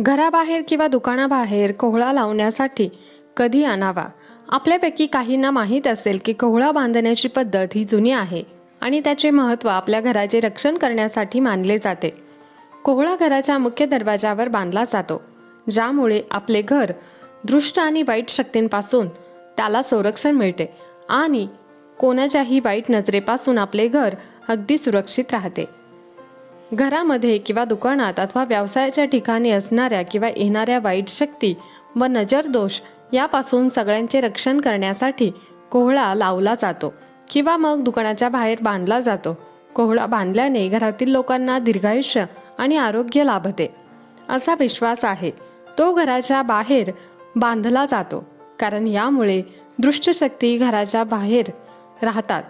घराबाहेर किंवा दुकानाबाहेर कोहळा लावण्यासाठी कधी आणावा? आपल्यापैकी काहींना माहीत असेल की कोहळा बांधण्याची पद्धत ही जुनी आहे आणि त्याचे महत्त्व आपल्या घराचे रक्षण करण्यासाठी मानले जाते. कोहळा घराच्या मुख्य दरवाजावर बांधला जातो ज्यामुळे आपले घर दृष्ट आणि वाईट शक्तींपासून त्याला संरक्षण मिळते आणि कोणाच्याही वाईट नजरेपासून आपले घर अगदी सुरक्षित राहते. घरामध्ये किंवा दुकानात अथवा व्यवसायाच्या ठिकाणी असणाऱ्या किंवा येणाऱ्या वाईट शक्ती व नजर दोष यापासून सगळ्यांचे रक्षण करण्यासाठी कोहळा लावला जातो किंवा मग दुकानाच्या बाहेर बांधला जातो. कोहळा बांधल्याने घरातील लोकांना दीर्घायुष्य आणि आरोग्य लाभते. असा विश्वास आहे. तो घराच्या बाहेर बांधला जातो. कारण यामुळे दृष्टशक्ती घराच्या बाहेर राहतात.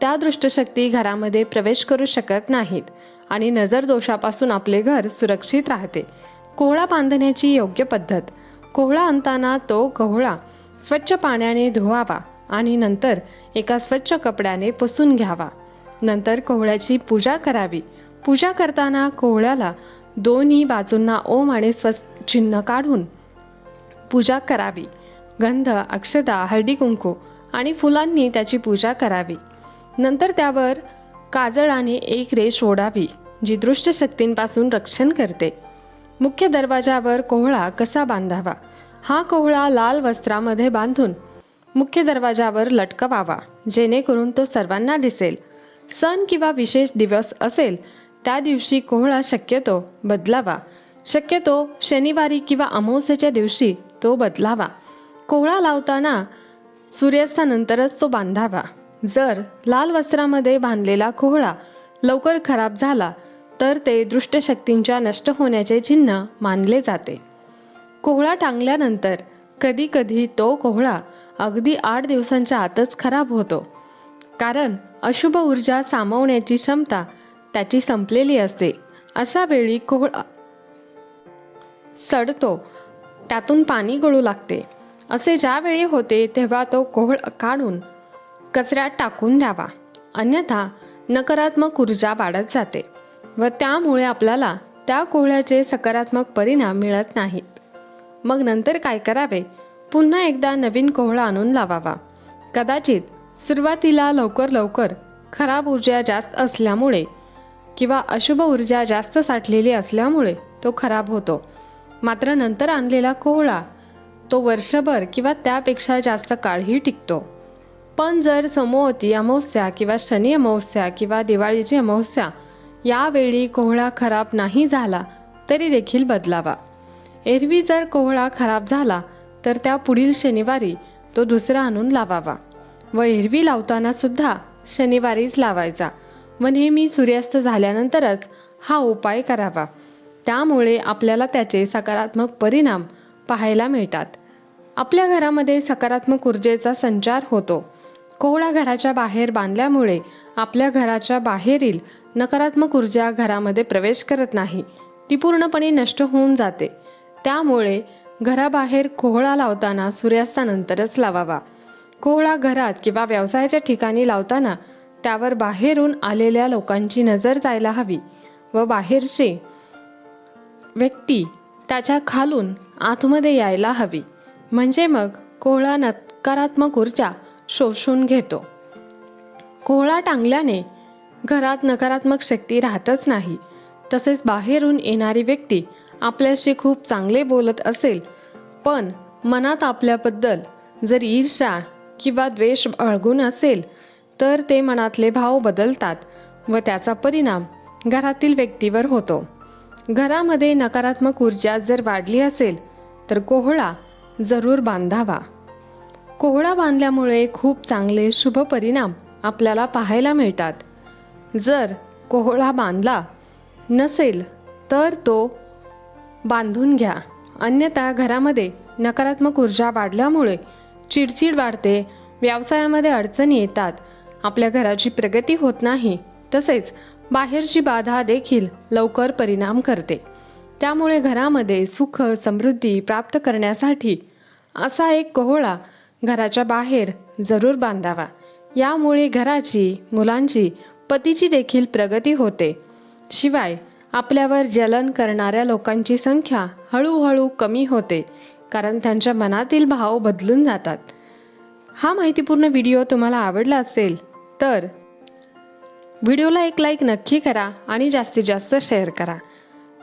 त्या दृष्टशक्ती घरामध्ये प्रवेश करू शकत नाहीत. आणि नजर दोषापासून आपले घर सुरक्षित राहते. कोहळा बांधण्याची योग्य पद्धत. कोहळा आणताना तो कोहळा स्वच्छ पाण्याने धुवावा आणि नंतर एका स्वच्छ कपड्याने पुसून घ्यावा. नंतर कोहळ्याची पूजा करावी. पूजा करताना कोहळ्याला दोन्ही बाजूंना ओम आणि स्वस् चिन्ह काढून पूजा करावी. गंध अक्षदा हळदी कुंकू आणि फुलांनी त्याची पूजा करावी. नंतर त्यावर काजळाने एक रेष ओढावी जी दृष्ट शक्तींपासून रक्षण करते. मुख्य दरवाजावर कोहळा कसा बांधावा? हा कोहळा लाल वस्त्रामध्ये बांधून मुख्य दरवाजावर लटकवावा जेणेकरून तो सर्वांना दिसेल. सण किंवा विशेष दिवस असेल त्या दिवशी कोहळा शक्यतो बदलावा. शक्यतो शनिवारी किंवा अमावस्येच्या दिवशी तो बदलावा. कोहळा लावताना सूर्यास्तानंतरच तो बांधावा. जर लाल वस्त्रामध्ये बांधलेला कोहळा लवकर खराब झाला तर ते दृष्टशक्तींच्या नष्ट होण्याचे चिन्ह मानले जाते. कोहळा टांगल्यानंतर कधी कधी तो कोहळा अगदी आठ दिवसांच्या आतच खराब होतो. कारण अशुभ ऊर्जा सामावण्याची क्षमता त्याची संपलेली असते. अशा वेळी कोहळा सडतो त्यातून पाणी गळू लागते. असे ज्यावेळी होते तेव्हा तो कोहळ काढून कचऱ्यात टाकून द्यावा अन्यथा नकारात्मक ऊर्जा वाढत जाते व त्यामुळे आपल्याला त्या कोहळ्याचे सकारात्मक परिणाम मिळत नाहीत. मग नंतर काय करावे? पुन्हा एकदा नवीन कोहळा आणून लावावा. कदाचित सुरुवातीला लवकर लवकर खराब ऊर्जा जास्त असल्यामुळे किंवा अशुभ ऊर्जा जास्त साठलेली असल्यामुळे तो खराब होतो. मात्र नंतर आणलेला कोहळा तो वर्षभर किंवा त्यापेक्षा जास्त काळही टिकतो. पण जर समोवती अमावस्या किंवा शनी अमावस्या किंवा दिवाळीची अमावस्या यावेळी कोहळा खराब नाही झाला तरी देखील बदलावा. एरवी जर कोहळा खराब झाला तर त्या पुढील शनिवारी तो दुसरा आणून लावावा व एरवी लावताना सुद्धा शनिवारीच लावायचा व नेहमी सूर्यास्त झाल्यानंतरच हा उपाय करावा. त्यामुळे आपल्याला त्याचे सकारात्मक परिणाम पाहायला मिळतात. आपल्या घरामध्ये सकारात्मक ऊर्जेचा संचार होतो. कोहळा घराच्या बाहेर बांधल्यामुळे आपल्या घराच्या बाहेरील नकारात्मक ऊर्जा घरामध्ये प्रवेश करत नाही. ती पूर्णपणे नष्ट होऊन जाते. त्यामुळे घराबाहेर कोहळा लावताना सूर्यास्तानंतरच लावावा. कोहळा घरात किंवा व्यवसायाच्या ठिकाणी लावताना त्यावर बाहेरून आलेल्या लोकांची नजर जायला हवी व बाहेरचे व्यक्ती त्याच्या खालून आतमध्ये यायला हवी. म्हणजे मग कोहळा नकारात्मक ऊर्जा शोषून घेतो. कोहळा टांगल्याने घरात नकारात्मक शक्ती राहतच नाही. तसेच बाहेरून येणारी व्यक्ती आपल्याशी खूप चांगले बोलत असेल पण मनात आपल्याबद्दल जर ईर्षा किंवा द्वेष बाळगून असेल तर ते मनातले भाव बदलतात व त्याचा परिणाम घरातील व्यक्तीवर होतो. घरामध्ये नकारात्मक ऊर्जा जर वाढली असेल तर कोहळा जरूर बांधावा. कोहळा बांधल्यामुळे खूप चांगले शुभ परिणाम आपल्याला पाहायला मिळतात. जर कोहळा बांधला नसेल तर तो बांधून घ्या. अन्यथा घरामध्ये नकारात्मक ऊर्जा वाढल्यामुळे चिडचिड वाढते व्यवसायामध्ये अडचणी येतात आपल्या घराची प्रगती होत नाही तसेच बाहेरची बाधा देखील लवकर परिणाम करते. त्यामुळे घरामध्ये सुख समृद्धी प्राप्त करण्यासाठी असा एक कोहळा घराच्या बाहेर जरूर बांधावा. यामुळे घराची मुलांची पतीची देखील प्रगती होते. शिवाय आपल्यावर जलन करणाऱ्या लोकांची संख्या हळूहळू कमी होते कारण त्यांच्या मनातील भाव बदलून जातात. हा माहितीपूर्ण व्हिडिओ तुम्हाला आवडला असेल तर व्हिडिओला एक लाईक नक्की करा आणि जास्तीत जास्त शेअर करा.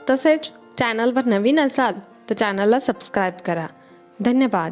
तसेच चॅनलवर नवीन असाल तर चॅनलला सबस्क्राईब करा. धन्यवाद.